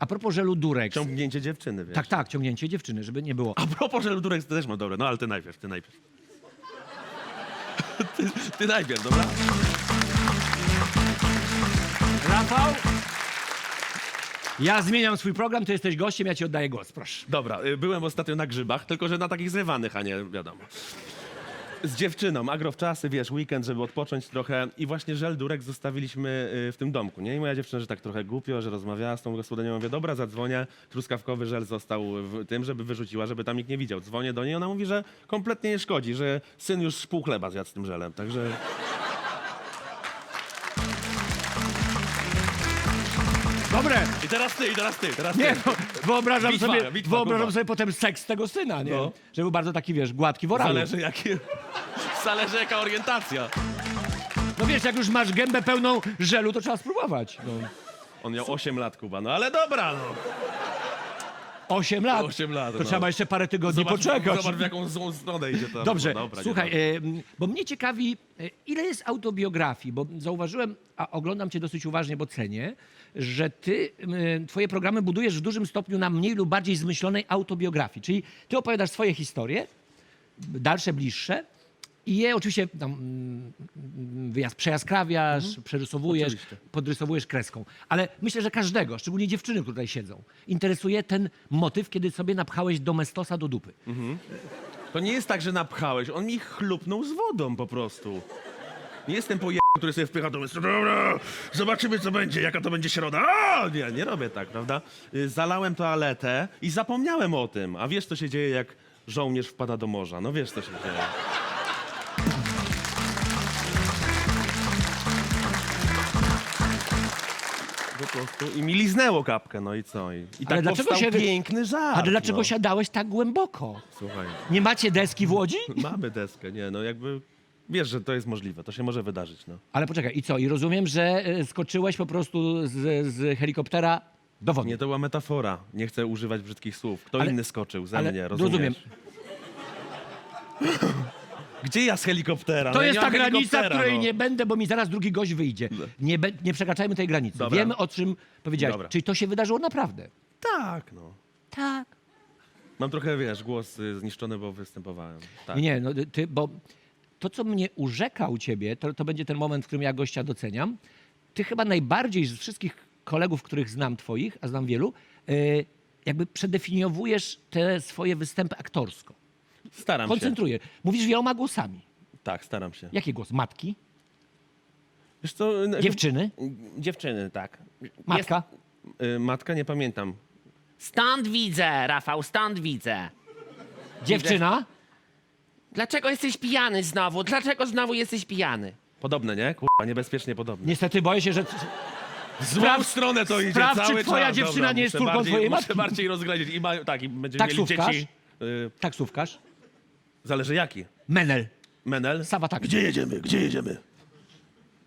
A propos żelu Durex. Ciągnięcie dziewczyny, wiesz. Tak, tak, ciągnięcie dziewczyny, żeby nie było. A propos żelu Durex, to też mam dobre. No ale ty najpierw, ty najpierw. Ty, ty najpierw, dobra? Rafał? Ja zmieniam swój program, ty jesteś gościem, ja ci oddaję głos, proszę. Dobra, y, byłem ostatnio na grzybach, tylko że na takich zrywanych, a nie wiadomo. Z dziewczyną, agrowczasy, wiesz, weekend, żeby odpocząć trochę. I właśnie żel Durek zostawiliśmy y, w tym domku, nie? I moja dziewczyna, że tak trochę głupio, że rozmawiała z tą gospodynią, mówię, dobra, zadzwonię, truskawkowy żel został w tym, żeby wyrzuciła, żeby tam nikt nie widział. Dzwonię do niej, ona mówi, że kompletnie nie szkodzi, że syn już pół chleba zjadł z tym żelem, także... Dobre! I teraz ty, i teraz ty, teraz Nie, ty. no, wyobrażam Bitwa, sobie, bitwa, wyobrażam sobie potem seks tego syna, nie? No. Że był bardzo taki, wiesz, gładki w oralu. Zależy jaki... Zależy jaka orientacja. No wiesz, jak już masz gębę pełną żelu, to trzeba spróbować. No. On miał 8 lat, Kuba, no ale dobra, no. Osiem lat. Osiem lat, To no. trzeba jeszcze parę tygodni Zobacz, poczekać. zobacz w jaką złą stronę idzie to. Dobrze, dobra, słuchaj, bo mnie ciekawi, e, ile jest autobiografii, bo zauważyłem, a oglądam cię dosyć uważnie, bo cenię, że ty, twoje programy budujesz w dużym stopniu na mniej lub bardziej zmyślonej autobiografii, czyli ty opowiadasz swoje historie, dalsze, bliższe, i je oczywiście tam, mm, wyjazd, przejaskrawiasz, przerysowujesz, Oczywiście. podrysowujesz kreską. Ale myślę, że każdego, szczególnie dziewczyny, które tutaj siedzą, interesuje ten motyw, kiedy sobie napchałeś domestosa do dupy. To nie jest tak, że napchałeś, on mi chlupnął z wodą po prostu. Nie jestem po który sobie wpycha do myśli, dobra, zobaczymy co będzie, jaka to będzie środa. A, nie, nie robię tak, prawda? Y, Zalałem toaletę i zapomniałem o tym. A wiesz, co się dzieje, jak żołnierz wpada do morza? No wiesz, co się dzieje. Po prostu i mi liznęło kapkę, no i co? I, i tak dlaczego powstał się- piękny żart. A dlaczego no. siadałeś tak głęboko? Słuchaj. Nie macie deski w Łodzi? Mamy deskę, nie, no jakby wiesz, że to jest możliwe, to się może wydarzyć, no. Ale poczekaj, i co? I rozumiem, że e, skoczyłeś po prostu z, z helikoptera do wody. Nie, to była metafora, nie chcę używać brzydkich słów. Kto Ale- inny skoczył ze ale mnie, rozumiesz? rozumiem. Gdzie ja z helikoptera? To No jest nie ta granica, helikoptera, której no. nie będę, bo mi zaraz drugi gość wyjdzie. Nie, be, nie przekraczajmy tej granicy. Dobra. Wiemy, o czym powiedziałeś. Dobra. Czyli to się wydarzyło naprawdę. Tak, no. Tak. Mam trochę, wiesz, głos y, zniszczony, bo występowałem. Tak. Nie, no ty, bo to, co mnie urzeka u ciebie, to, to będzie ten moment, w którym ja gościa doceniam. Ty chyba najbardziej z wszystkich kolegów, których znam twoich, a znam wielu, e, jakby przedefiniowujesz te swoje występy aktorsko. Staram się. Koncentrujesz. Mówisz wieloma głosami. Tak, staram się. Jaki głos? Matki? Wiesz co? Dziewczyny? Dziewczyny, tak. Matka? Jest, y, matka, nie pamiętam. Stąd widzę, Rafał, stąd widzę. Dziewczyna? Dlaczego jesteś pijany znowu? Dlaczego znowu jesteś pijany? Podobne, nie? Kurwa, niebezpiecznie podobne. Niestety boję się, że... W złą stronę to idzie sprawdź, czy cały twoja czas. dziewczyna Dobra, nie jest muszę córką bardziej, twojej muszę matki. bardziej rozględzić. I ma, tak, i będziemy Taksówkarz? mieli dzieci. Y, Taksówkarz? Zależy jaki. Menel. Menel? Sawa tak. Gdzie jedziemy? Gdzie jedziemy?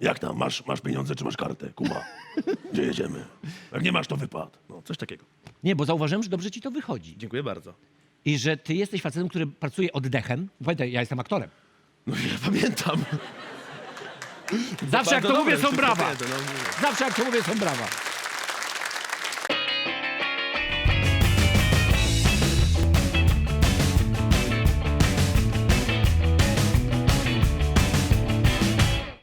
Jak tam? Masz, masz pieniądze czy masz kartę? Kuba. Gdzie jedziemy? Jak nie masz, to wypad. No, coś takiego. Nie, bo zauważyłem, że dobrze ci to wychodzi. Dziękuję bardzo. I że ty jesteś facetem, który pracuje oddechem. Pamiętaj, ja jestem aktorem. No ja pamiętam. Zawsze jak Bardzo to mówię, dobre, są brawa. no. Zawsze jak to mówię, są brawa.